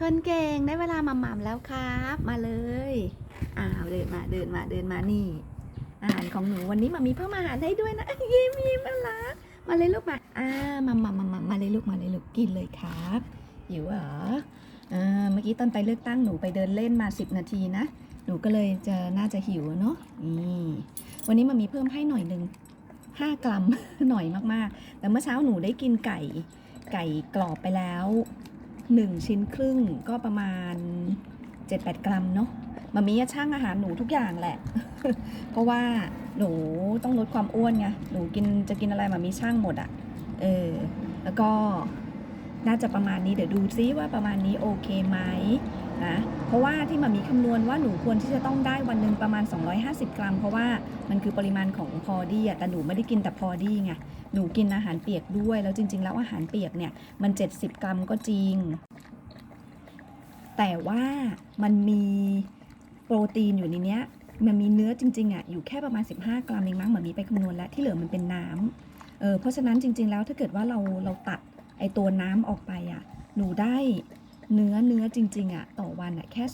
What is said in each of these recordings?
คนเก่งได้เวลามาหม่ำแล้วครับ มาเลยอ้าวเดินมาเดินมาเดินมานี่ อาหารของหนูวันนี้มามีเพิ่มอาหารให้ด้วยนะยิ้มยิ้มมาละมาเลยลูกมาอ่ามามามามามาเลยลูกมาเลยลูกกินเลยครับหิวเหรออ่าเมื่อกี้ตอนไปเลือกตั้งหนูไปเดินเล่นมา 10 นาทีนะหนูก็เลยจะน่าจะหิวเนาะนี่วันนี้มามีเพิ่มให้หน่อยหนึ่ง5 กรัมหน่อยมากๆ แต่เมื่อเช้าหนูได้กินไก่ไก่กรอบไปแล้ว 1 ชิ้นครึ่งก็ประมาณ 7-8 กรัมเนาะมามีอะช่างอาหารหนูทุกอย่างแหละ เพราะว่าหนูต้องลดความอ้วนไง หนูกินจะกินอะไรมามีช่างหมดอะ่ะ เออ แล้วก็ น่าจะประมาณนี้เดี๋ยวดูซิว่าประมาณนี้โอเคไหมนะเพราะว่าที่มามีคำนวณว่าหนูควรที่จะต้องได้วันหนึ่งประมาณ 250 กรัม เพราะว่ามันคือปริมาณของพอดี้อะแต่หนูไม่ได้กินแต่พอดี้ไงหนูกินอาหารเปียกด้วย แล้วจริง ๆ แล้วอาหารเปียกเนี่ยมัน 70 กรัมก็จริง แต่ว่ามันมีโปรตีนอยู่ในเนี้ยมันมีเนื้อจริงๆอะอยู่แค่ประมาณ 15 กรัมเองมั้งเหมือนมีไปคำนวณแล้วที่เหลือมันเป็นน้ำเออเพราะฉะนั้นจริง ๆ แล้วถ้าเกิดว่าเราเราตัด ไอตัวน้ำออกไปอะหนูได้เนื้อเนื้อจริงๆอะต่อวันอะแค่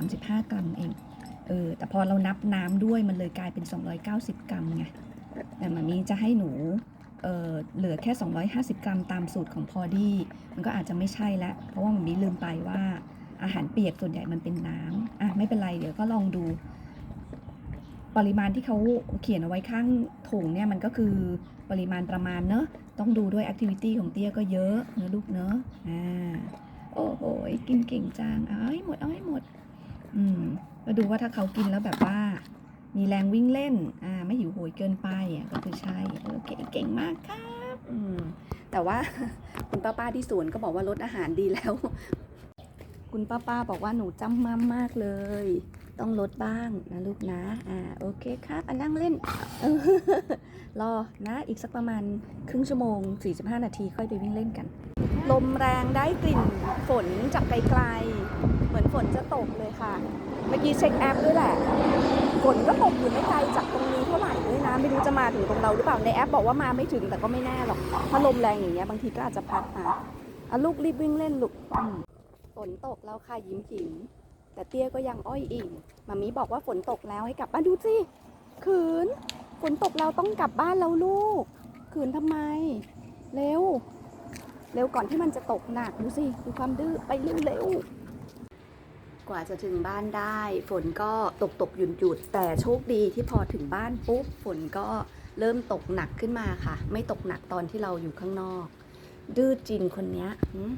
235 กรัมเองเออแต่พอเรานับน้ำด้วยมันเลยกลายเป็น 290 กรัมไงแต่มามีจะให้หนูเออเหลือแค่ 250 กรัมตามสูตรของพอดี้มันก็อาจจะไม่ใช่แล้วเพราะว่ามันมีลืมไปว่าอาหารเปียกส่วนใหญ่มันเป็นน้ำอะไม่เป็นไรเดี๋ยวก็ลองดู ปริมาณที่เขาเขียนเอาไว้ข้างถุงเนี่ยมันก็คือปริมาณประมาณเนอะต้องดูด้วยแอคทิวิตี้ของเตี้ยก็เยอะเนอะลูกเนอะอ่าโอ้โหกินเก่งจังเอาให้หมดเอาให้หมด อืมก็ดูว่าถ้าเขากินแล้วแบบว่า มีแรงวิ่งเล่นอ่าไม่หิวโหยเกินไปอะก็คือใช่เออเก่งเก่งมากครับอืมแต่ว่าคุณป้าป้าที่สวนก็บอกว่าลดอาหารดีแล้ว คุณป้าป้าบอกว่าหนูจำมั่มมากเลย ต้องลดบ้างนะลูกนะ อ่าโอเคครับอันนั่งเล่นเออรอนะอีกสักประมาณครึ่งชั่วโมง 45 นาทีค่อยไปวิ่งเล่นกัน ลมแรงได้กลิ่นฝนจากไกลๆ เหมือนฝนจะตกเลยค่ะ เมื่อกี้เช็คแอปด้วยแหละฝนก็ตกอยู่ไม่ไกลจากตรงนี้เท่าไหร่ด้วยนะไม่รู้จะมาถึงตรงเราหรือเปล่าในแอปบอกว่ามาไม่ถึงแต่ก็ไม่แน่หรอกถ้าลมแรงอย่างเงี้ยบางทีก็อาจจะพัดมาอะลูกรีบวิ่งเล่นลูกฝนตกแล้วค่ะยิ้มหิม แต่เตี้ยก็ยังอ้อยอิ่มมามีบอกว่าฝนตกแล้วให้กลับบ้านดูสิขืน ฝนตกแล้วต้องกลับบ้านแล้วลูก ขืนทำไม เร็ว เร็วก่อนที่มันจะตกหนักดูสิดูความดื้อไปเร็วๆกว่าจะถึงบ้านได้ ฝนก็ตกตกหยุดหยุดแต่โชคดีที่พอถึงบ้านปุ๊บฝนก็เริ่มตกหนักขึ้นมาค่ะ ไม่ตกหนักตอนที่เราอยู่ข้างนอก ดื้อจริงคนเนี้ยหืม